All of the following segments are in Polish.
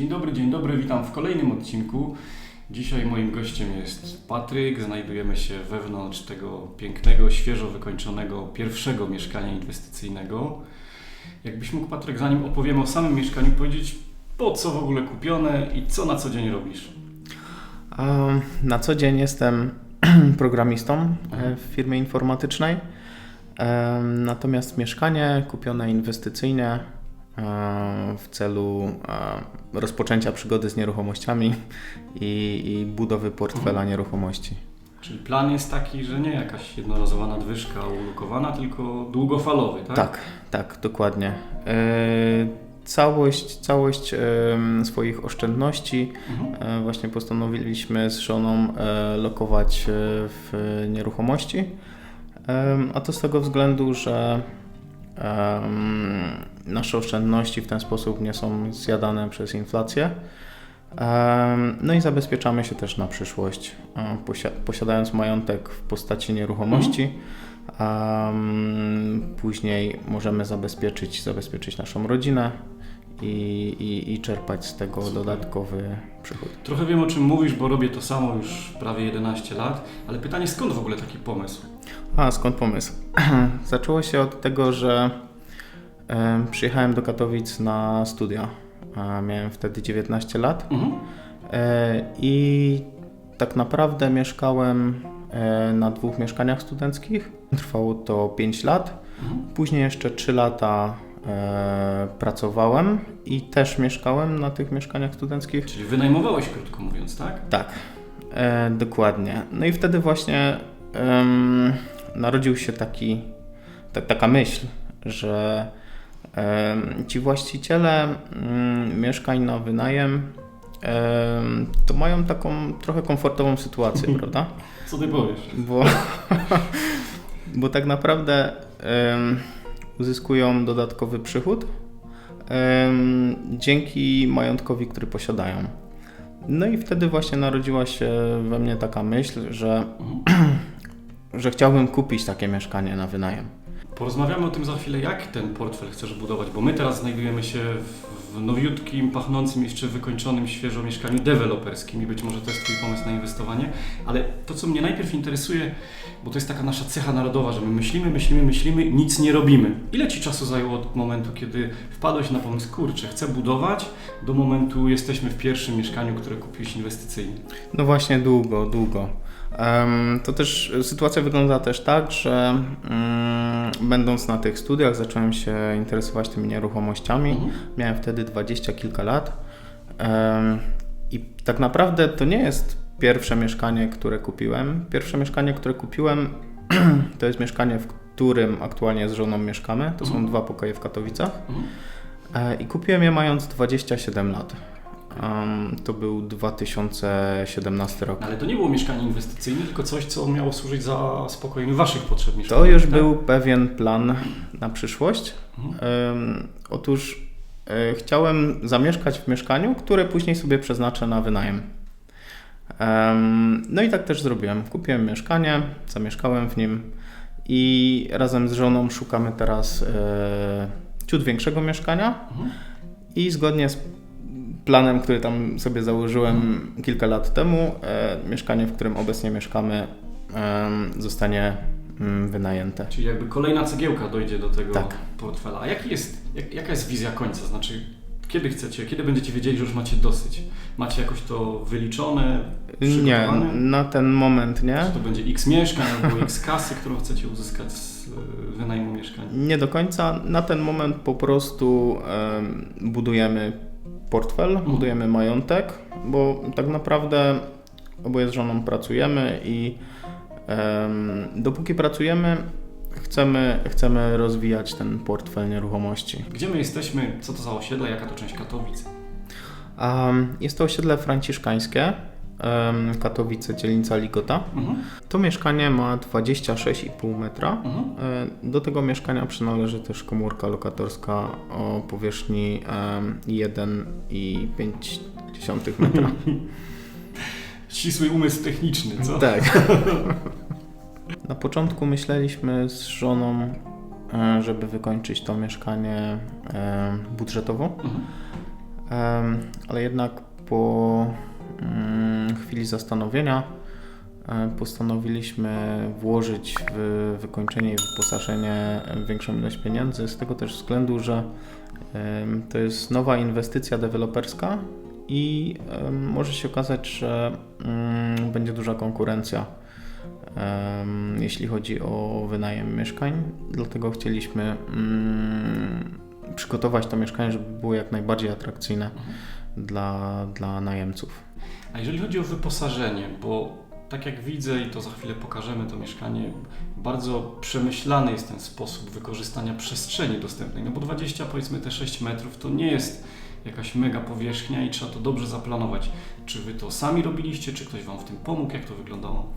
Dzień dobry, dzień dobry, witam w kolejnym odcinku. Dzisiaj moim gościem jest Patryk. Znajdujemy się wewnątrz tego pięknego, świeżo wykończonego pierwszego mieszkania inwestycyjnego. Jakbyś mógł, Patryk, zanim opowiemy o samym mieszkaniu, powiedzieć po co w ogóle kupione i co na co dzień robisz? Na co dzień jestem programistą e, w firmie informatycznej. Natomiast mieszkanie kupione inwestycyjnie w celu e, rozpoczęcia przygody z nieruchomościami i, i budowy portfela nieruchomości. Czyli plan jest taki, że nie jakaś jednorazowa nadwyżka ulokowana, tylko długofalowy, tak? Tak, tak, dokładnie. E, Całość, całość swoich oszczędności Mhm. E, Właśnie postanowiliśmy z żoną e, lokować e, w nieruchomości. A to z tego względu, że nasze oszczędności w ten sposób nie są zjadane przez inflację. No i zabezpieczamy się też na przyszłość, posia- posiadając majątek w postaci nieruchomości. Później możemy zabezpieczyć, zabezpieczyć naszą rodzinę i, i, i czerpać z tego Super. dodatkowy przychód. Trochę wiem o czym mówisz, bo robię to samo już prawie 11 lat, ale pytanie skąd w ogóle taki pomysł? A skąd pomysł? Zaczęło się od tego, że e, przyjechałem do Katowic na studia. E, miałem wtedy 19 lat Mhm. e, i tak naprawdę mieszkałem e, na dwóch mieszkaniach studenckich. Trwało to 5 lat. Mhm. Później jeszcze 3 lata e, pracowałem i też mieszkałem na tych mieszkaniach studenckich. Czyli wynajmowałeś, krótko mówiąc, tak? Tak, e, dokładnie. No i wtedy właśnie narodził się taki, ta, taka myśl, że ci właściciele mm, mieszkań na wynajem em, to mają taką trochę komfortową sytuację, prawda? Co ty powiesz? Bo, bo tak naprawdę uzyskują dodatkowy przychód dzięki majątkowi, który posiadają. No i wtedy właśnie narodziła się we mnie taka myśl, że, Mhm. że chciałbym kupić takie mieszkanie na wynajem. Porozmawiamy o tym za chwilę, jak ten portfel chcesz budować, bo my teraz znajdujemy się w, nowiutkim, pachnącym, jeszcze wykończonym świeżo mieszkaniu deweloperskim i być może to jest Twój pomysł na inwestowanie, ale to, co mnie najpierw interesuje, bo to jest taka nasza cecha narodowa, że my myślimy, myślimy, myślimy, nic nie robimy. Ile Ci czasu zajęło od momentu, kiedy wpadłeś na pomysł, kurczę, chcę budować, do momentu jesteśmy w pierwszym mieszkaniu, które kupiłeś inwestycyjnie? No właśnie długo, długo. To też sytuacja wygląda też tak, że mm, będąc na tych studiach zacząłem się interesować tymi nieruchomościami. Mhm. Miałem wtedy dwadzieścia kilka lat. I tak naprawdę to nie jest pierwsze mieszkanie, które kupiłem. Pierwsze mieszkanie, które kupiłem, to jest mieszkanie, w którym aktualnie z żoną mieszkamy. To są Mhm. dwa pokoje w Katowicach. Mhm. E, I kupiłem je mając 27 lat. Em, To był 2017 rok. Ale to nie było mieszkanie inwestycyjne, tylko coś, co miało służyć za spokojem Waszych potrzeb To mieszkaniowych. już tak? był pewien plan na przyszłość. Mhm. Em, Otóż e, chciałem zamieszkać w mieszkaniu, które później sobie przeznaczę na wynajem. Em, No i tak też zrobiłem. Kupiłem mieszkanie, zamieszkałem w nim i razem z żoną szukamy teraz e, ciut większego mieszkania Mhm. i zgodnie z planem, który tam sobie założyłem kilka lat temu, e, mieszkanie, w którym obecnie mieszkamy, zostanie mm, wynajęte. Czyli jakby kolejna cegiełka dojdzie do tego Tak. portfela. A jaki jest, jak, jaka jest wizja końca? Znaczy, kiedy chcecie, kiedy będziecie wiedzieli, że już macie dosyć? Macie jakoś to wyliczone, Nie, na ten moment nie. Czy to będzie x mieszkań albo x kasy, którą chcecie uzyskać z y, wynajmu mieszkań? Nie do końca. Na ten moment po prostu em, budujemy portfel, Mhm. budujemy majątek, bo tak naprawdę oboje z żoną pracujemy i em, dopóki pracujemy, chcemy, chcemy rozwijać ten portfel nieruchomości. Gdzie my jesteśmy? Co to za osiedle? Jaka to część Katowic? Um, jest to osiedle franciszkańskie, Katowice, dzielnica Ligota. Mhm. To mieszkanie ma 26,5 metra. Mhm. E, Do tego mieszkania przynależy też komórka lokatorska o powierzchni em, 1,5 metra. Ścisły umysł techniczny, co? tak. Na początku myśleliśmy z żoną, e, żeby wykończyć to mieszkanie budżetowo. Mhm. Ale jednak po chwili zastanowienia e, postanowiliśmy włożyć w wykończenie i wyposażenie większą ilość pieniędzy, z tego też względu, że to jest nowa inwestycja deweloperska i może się okazać, że mm, będzie duża konkurencja jeśli chodzi o wynajem mieszkań. Dlatego chcieliśmy mm, przygotować to mieszkanie, żeby było jak najbardziej atrakcyjne dla, dla najemców. A jeżeli chodzi o wyposażenie, bo tak jak widzę i to za chwilę pokażemy to mieszkanie, bardzo przemyślany jest ten sposób wykorzystania przestrzeni dostępnej, no bo 20 powiedzmy te 6 metrów to nie jest jakaś mega powierzchnia i trzeba to dobrze zaplanować. Czy Wy to sami robiliście, czy ktoś Wam w tym pomógł, jak to wyglądało?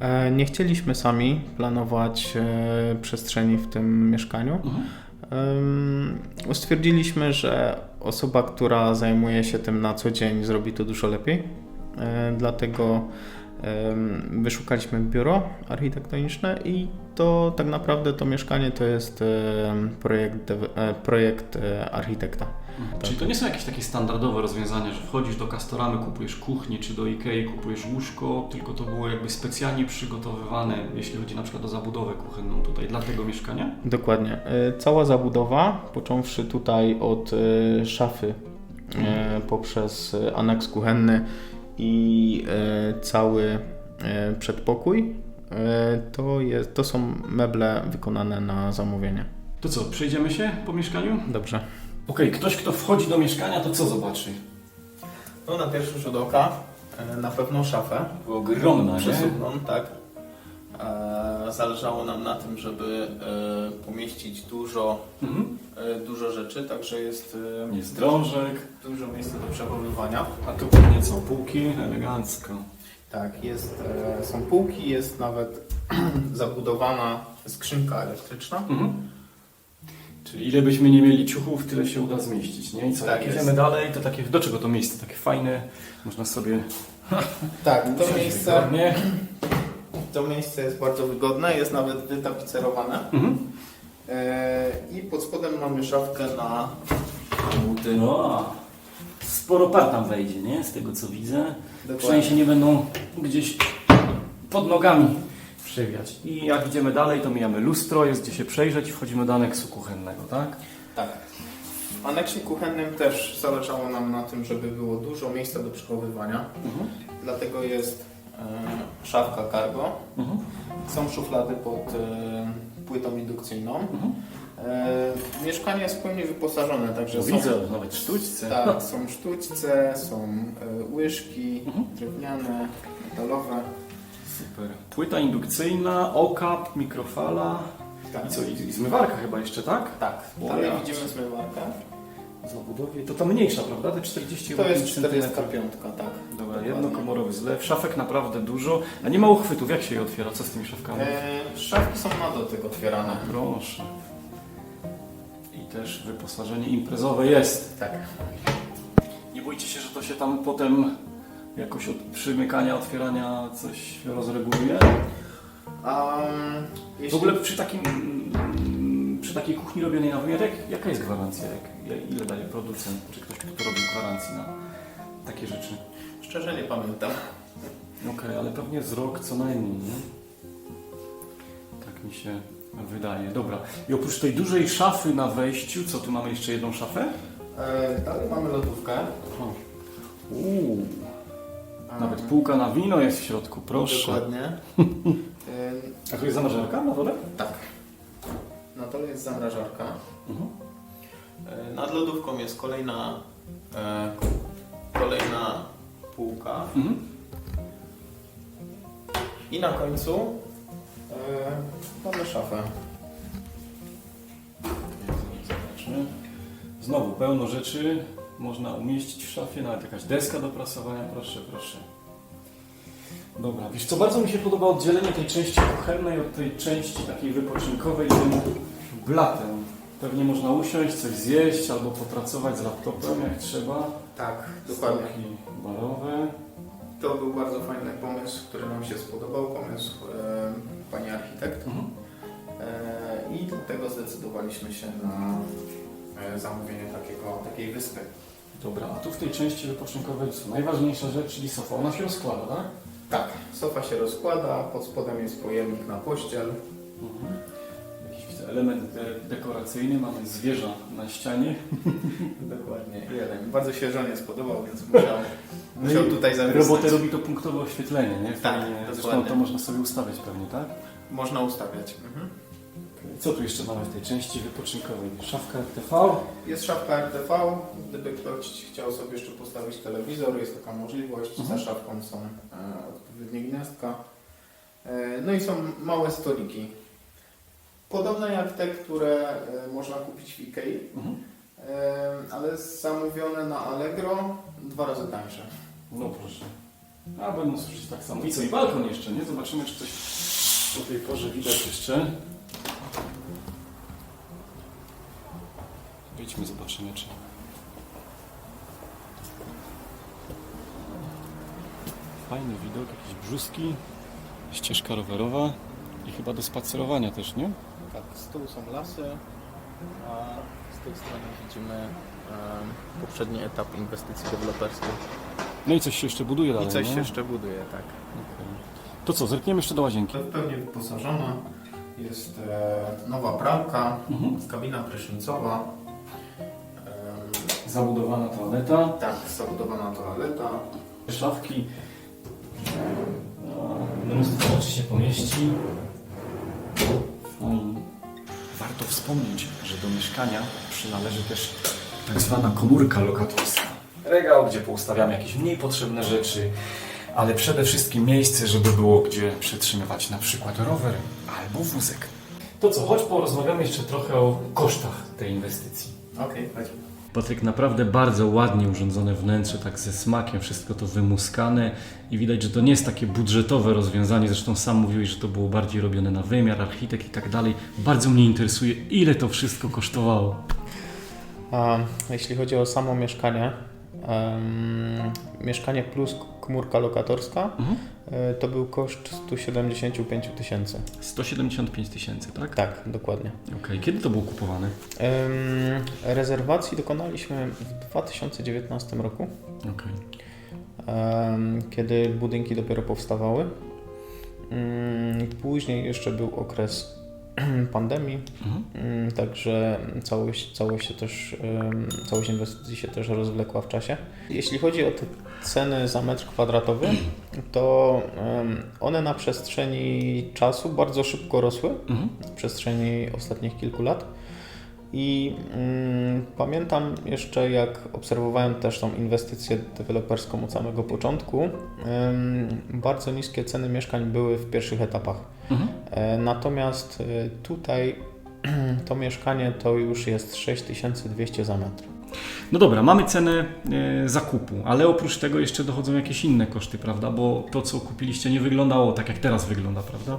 E, Nie chcieliśmy sami planować e, przestrzeni w tym mieszkaniu. Mhm. Stwierdziliśmy, że osoba, która zajmuje się tym na co dzień, zrobi to dużo lepiej. E, Dlatego wyszukaliśmy biuro architektoniczne i to tak naprawdę to mieszkanie to jest projekt, e, projekt e, architekta. Mhm. Czyli to nie są jakieś takie standardowe rozwiązania, że wchodzisz do Castoramy, kupujesz kuchnię, czy do Ikei kupujesz łóżko, tylko to było jakby specjalnie przygotowywane, jeśli chodzi na przykład o zabudowę kuchenną tutaj dla tego mieszkania? Dokładnie. Cała zabudowa, począwszy tutaj od szafy poprzez aneks kuchenny i e, cały e, przedpokój, e, to, jest, to są meble wykonane na zamówienie. To co, przejdziemy się po mieszkaniu? Dobrze. Okej, ktoś kto wchodzi do mieszkania, to co zobaczy? No na pierwszy rzut oka na pewno szafę. Ogromna, nie? Przesuwną, tak. Zależało nam na tym, żeby e, pomieścić dużo, Mhm. e, dużo rzeczy, także jest e, Jest drążek, dużo miejsca do przechowywania. a tu pewnie co, półki, elegancko. Tak, jest, e, są półki, jest nawet zabudowana skrzynka elektryczna. Mhm. Czyli ile byśmy nie mieli ciuchów, tyle się uda zmieścić, nie? I co, Tak jak jest. idziemy dalej, to takie, do czego to miejsce? Takie fajne, można sobie Tak, to miejsce. To miejsce jest bardzo wygodne, jest nawet wytapicerowane. Mhm. E, I pod spodem mamy szafkę na buty. No, sporo par tam wejdzie, nie? Z tego co widzę. Przynajmniej się nie będą gdzieś pod nogami przewiać. I jak idziemy dalej, to mijamy lustro, jest gdzie się przejrzeć i wchodzimy do aneksu kuchennego, tak? Tak. W aneksie kuchennym też zależało nam na tym, żeby było dużo miejsca do przechowywania. Mhm. Dlatego jest szafka cargo. Mhm. Są szuflady pod e, płytą indukcyjną. Mhm. E, mieszkanie jest w pełni wyposażone, także No są, widzę, nawet sztućce. tak, są sztućce, są e, łyżki Mhm. drewniane, metalowe. Super. Płyta indukcyjna, okap, mikrofala Tak. i co, i, i zmywarka chyba jeszcze, tak? Tak, dalej widzimy zmywarkę. Zabudowie. To ta mniejsza, prawda? Te 40 To jest centymetrów. 45, tak. Dobra, jednokomorowy zlew. Szafek naprawdę dużo. A nie ma uchwytów. Jak się je otwiera? Co z tymi szafkami? E, szafki są na dotyk otwierane. Proszę. I też wyposażenie imprezowe jest. Tak. Nie bójcie się, że to się tam potem jakoś od przymykania, otwierania coś rozreguluje. Um, W ogóle przy takim mm, przy takiej kuchni robionej na wymiar, jak, jaka jest gwarancja? Jak, ile daje producent? Czy ktoś, kto robi gwarancji na takie rzeczy? Szczerze nie pamiętam. Okej, ale pewnie z rok co najmniej, nie? Tak mi się wydaje. Dobra. I oprócz tej dużej szafy na wejściu, co tu mamy jeszcze jedną szafę? E, dalej mamy lodówkę. Uuu, nawet półka na wino jest w środku, proszę. Dokładnie. E, A tu jest zamrażarka na dole? tak. Jest zamrażarka. Mhm. E, nad lodówką jest kolejna e, kolejna półka. Mhm. I na końcu e, mamy szafę. Zobaczmy. Znowu pełno rzeczy można umieścić w szafie, nawet jakaś deska do prasowania, proszę, proszę. Dobra, wiesz co, bardzo mi się podoba oddzielenie tej części kuchennej od tej części takiej wypoczynkowej tym blatem. Pewnie można usiąść, coś zjeść albo popracować z laptopem jak trzeba. Tak, dokładnie. Stołki barowe. To był bardzo fajny pomysł, który nam się spodobał, pomysł e, pani architekt. Mhm. E, I dlatego zdecydowaliśmy się na e, zamówienie takiego, takiej wyspy. Dobra, a tu w tej części wypoczynkowej co? Najważniejsza rzecz, czyli sofa. Ona się rozkłada, tak? Tak, sofa się rozkłada, pod spodem jest pojemnik na pościel. Mhm. Element de- dekoracyjny, mamy zwierza na ścianie. Dokładnie, jeden. Bardzo się żonie spodobał, więc musiał, musiał tutaj zawisnąć. Robotę robi to punktowe oświetlenie, nie? Tak, Fajnie. Zresztą to można sobie ustawiać pewnie, tak? Można ustawiać. Mhm. Co tu jeszcze mamy w tej części wypoczynkowej? Szafka RTV. Jest szafka RTV, gdyby ktoś chciał sobie jeszcze postawić telewizor, jest taka możliwość. Mhm. Za szafką są e, odpowiednie gniazdka. E, no i są małe stoliki. Podobne jak te, które e, można kupić w Ikei, Mhm. e, ale zamówione na Allegro dwa razy tańsze. No proszę. A będą służyć tak samo. I co, i balkon jeszcze, nie? Zobaczymy, czy coś o tej porze widać jeszcze. Wejdźmy, zobaczymy, czy... Fajny widok, jakieś brzuski, ścieżka rowerowa i chyba do spacerowania też, nie? Tak, z tyłu są lasy, a z tej strony widzimy e, poprzedni etap inwestycji deweloperskiej. No i coś się jeszcze buduje dalej, I coś nie? się jeszcze buduje, tak. To co, zerkniemy jeszcze do łazienki. Pewnie wyposażona. Jest e, nowa pralka, Mhm. kabina prysznicowa. Zabudowana toaleta. tak, zabudowana toaleta. szafki. No, Mnóstwo rzeczy się pomieści. Warto wspomnieć, że do mieszkania przynależy też tak zwana komórka lokatorska. Regał, gdzie poustawiamy jakieś mniej potrzebne rzeczy, ale przede wszystkim miejsce, żeby było gdzie przetrzymywać na przykład rower albo wózek. To co, chodź porozmawiamy jeszcze trochę o kosztach tej inwestycji. Okej, okay, Patryk, naprawdę bardzo ładnie urządzone wnętrze, tak ze smakiem, wszystko to wymuskane i widać, że to nie jest takie budżetowe rozwiązanie, zresztą sam mówiłeś, że to było bardziej robione na wymiar, architekt i tak dalej. Bardzo mnie interesuje, ile to wszystko kosztowało. A jeśli chodzi o samo mieszkanie, em, mieszkanie plus komórka lokatorska, Mhm. E, to był koszt 175 tysięcy. 175 tysięcy, tak? Tak, dokładnie. Okej, kiedy to było kupowane? Em, rezerwacji dokonaliśmy w 2019 roku. Okej. em, kiedy budynki dopiero powstawały. Mm, Później jeszcze był okres pandemii, Mhm. także całość, całość, się też, całość inwestycji się też rozwlekła w czasie. Jeśli chodzi o te ceny za metr kwadratowy, to one na przestrzeni czasu bardzo szybko rosły, Mhm. w przestrzeni ostatnich kilku lat. I mm, pamiętam jeszcze, jak obserwowałem też tą inwestycję deweloperską od samego początku, ym, bardzo niskie ceny mieszkań były w pierwszych etapach. Mhm. E, natomiast e, tutaj to mieszkanie to już jest 6200 za metr. No dobra, mamy cenę e, zakupu, ale oprócz tego jeszcze dochodzą jakieś inne koszty, prawda? Bo to, co kupiliście, nie wyglądało tak, jak teraz wygląda, prawda?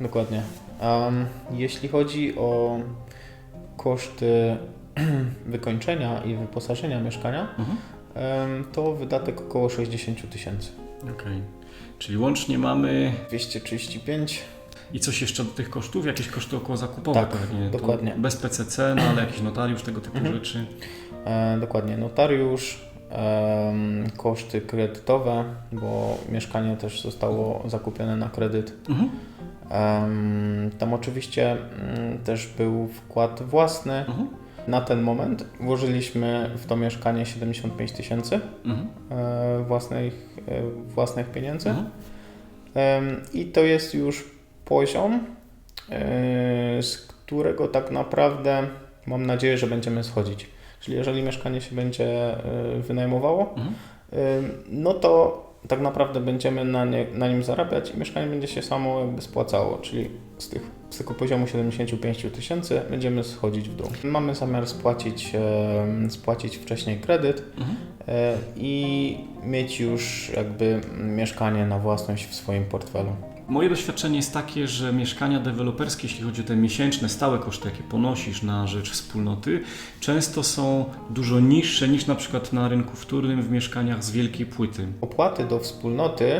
Dokładnie. Em, jeśli chodzi o koszty wykończenia i wyposażenia mieszkania, Mhm. em, to wydatek około 60 tysięcy. Okej. Czyli łącznie mamy 235 I coś jeszcze do tych kosztów? Jakieś koszty około zakupowe Tak, pewnie? To dokładnie. Bez PCC, no ale jakiś notariusz, tego typu Mhm. rzeczy. E, dokładnie, notariusz, em, koszty kredytowe, bo mieszkanie też zostało zakupione na kredyt. Mhm. Em, tam oczywiście mm, też był wkład własny. Mhm. Na ten moment włożyliśmy w to mieszkanie 75 tysięcy Mhm. e, własnych, e, własnych pieniędzy. Mhm. I to jest już poziom, e, z którego tak naprawdę mam nadzieję, że będziemy schodzić. Czyli jeżeli mieszkanie się będzie e, wynajmowało, Mhm. Ym, no to tak naprawdę będziemy na, nie, na nim zarabiać i mieszkanie będzie się samo jakby spłacało, czyli z, tych, z tego poziomu 75 tysięcy będziemy schodzić w dół. Mamy zamiar spłacić, spłacić wcześniej kredyt Mhm. e, i mieć już jakby mieszkanie na własność w swoim portfelu. Moje doświadczenie jest takie, że mieszkania deweloperskie, jeśli chodzi o te miesięczne, stałe koszty, jakie ponosisz na rzecz wspólnoty, często są dużo niższe niż na przykład na rynku wtórnym w mieszkaniach z wielkiej płyty. Opłaty do wspólnoty,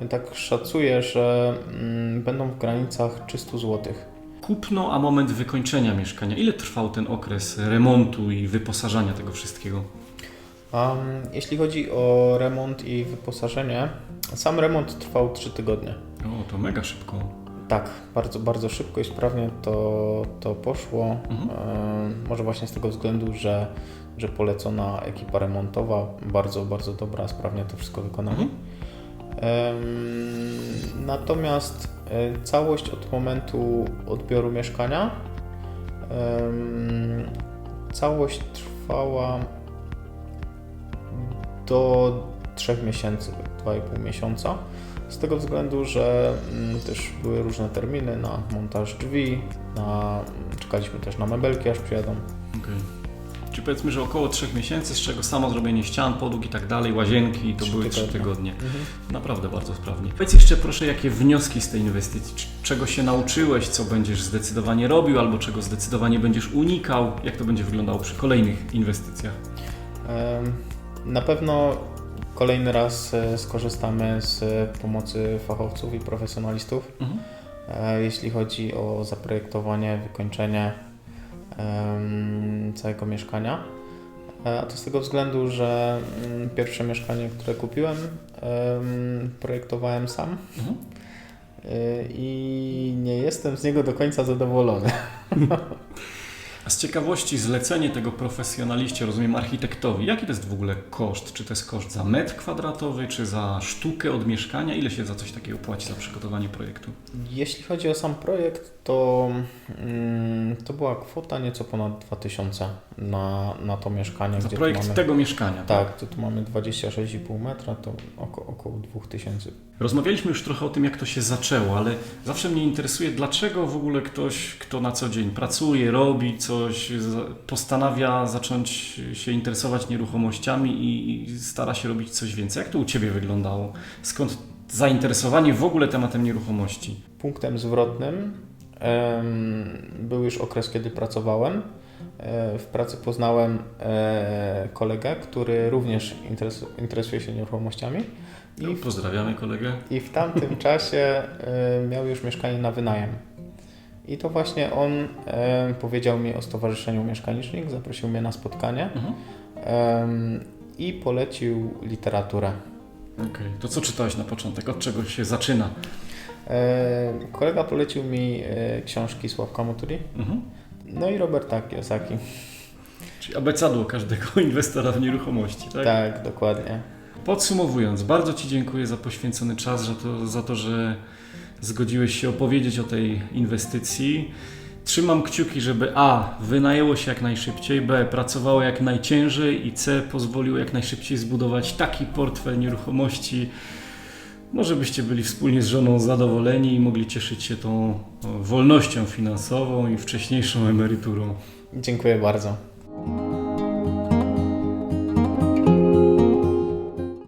e, tak szacuję, że mm, będą w granicach 300 zł. Kupno, a moment wykończenia mieszkania. Ile trwał ten okres remontu i wyposażania tego wszystkiego? Um, jeśli chodzi o remont i wyposażenie, sam remont trwał 3 tygodnie. O, to mega szybko. Tak, bardzo, bardzo szybko i sprawnie to, to poszło. Mhm. Może właśnie z tego względu, że, że polecona ekipa remontowa, bardzo, bardzo dobra, sprawnie to wszystko wykonali. Mhm. Natomiast e, całość od momentu odbioru mieszkania, całość trwała do 3 miesięcy, 2,5 miesiąca. Z tego względu, że mm, też były różne terminy na montaż drzwi, na, czekaliśmy też na mebelki, aż przyjadą. Okej. Czyli powiedzmy, że około 3 miesięcy, z czego samo zrobienie ścian, podłóg i tak dalej, łazienki, to były 3 tygodnie. tygodnie. Mhm. Naprawdę bardzo sprawnie. Powiedz jeszcze proszę, jakie wnioski z tej inwestycji? Czego się nauczyłeś, co będziesz zdecydowanie robił, albo czego zdecydowanie będziesz unikał? Jak to będzie wyglądało przy kolejnych inwestycjach? Em, Na pewno kolejny raz e, skorzystamy z pomocy fachowców i profesjonalistów, Mhm. e, jeśli chodzi o zaprojektowanie, wykończenie całego mieszkania. E, A to z tego względu, że mm, pierwsze mieszkanie, które kupiłem, em, projektowałem sam Mhm. e, i nie jestem z niego do końca zadowolony. Z ciekawości zlecenie tego profesjonaliście, rozumiem architektowi, jaki to jest w ogóle koszt? Czy to jest koszt za metr kwadratowy, czy za sztukę od mieszkania? Ile się za coś takiego płaci za przygotowanie projektu? Jeśli chodzi o sam projekt, to, mm, to była kwota nieco ponad 2000 na, na to mieszkanie. Za projekt mamy, tego mieszkania. Tak, to tu mamy 26,5 metra, to oko, około 2000. Rozmawialiśmy już trochę o tym, jak to się zaczęło, ale zawsze mnie interesuje, dlaczego w ogóle ktoś, kto na co dzień pracuje, robi coś, postanawia zacząć się interesować nieruchomościami i, i stara się robić coś więcej. Jak to u Ciebie wyglądało? Skąd zainteresowanie w ogóle tematem nieruchomości? Punktem zwrotnym był już okres, kiedy pracowałem. E, W pracy poznałem e, kolegę, który również interesu, interesuje się nieruchomościami. I w Pozdrawiamy kolegę. I w tamtym czasie y, miał już mieszkanie na wynajem. I to właśnie on y, powiedział mi o Stowarzyszeniu Mieszkanicznik, zaprosił mnie na spotkanie Mhm. y, i polecił literaturę. Okej, to co czytałeś na początek? Od czego się zaczyna? Y, kolega polecił mi y, książki Sławka Motuli, Mhm. no i Roberta Kiyosaki. Czyli abecadło każdego inwestora w nieruchomości, tak? Tak, dokładnie. Podsumowując, bardzo Ci dziękuję za poświęcony czas, za to, za to, że zgodziłeś się opowiedzieć o tej inwestycji. Trzymam kciuki, żeby A. wynajęło się jak najszybciej, B. pracowało jak najciężej i C. pozwoliło jak najszybciej zbudować taki portfel nieruchomości, no żebyście byli wspólnie z żoną zadowoleni i mogli cieszyć się tą wolnością finansową i wcześniejszą emeryturą. Dziękuję bardzo.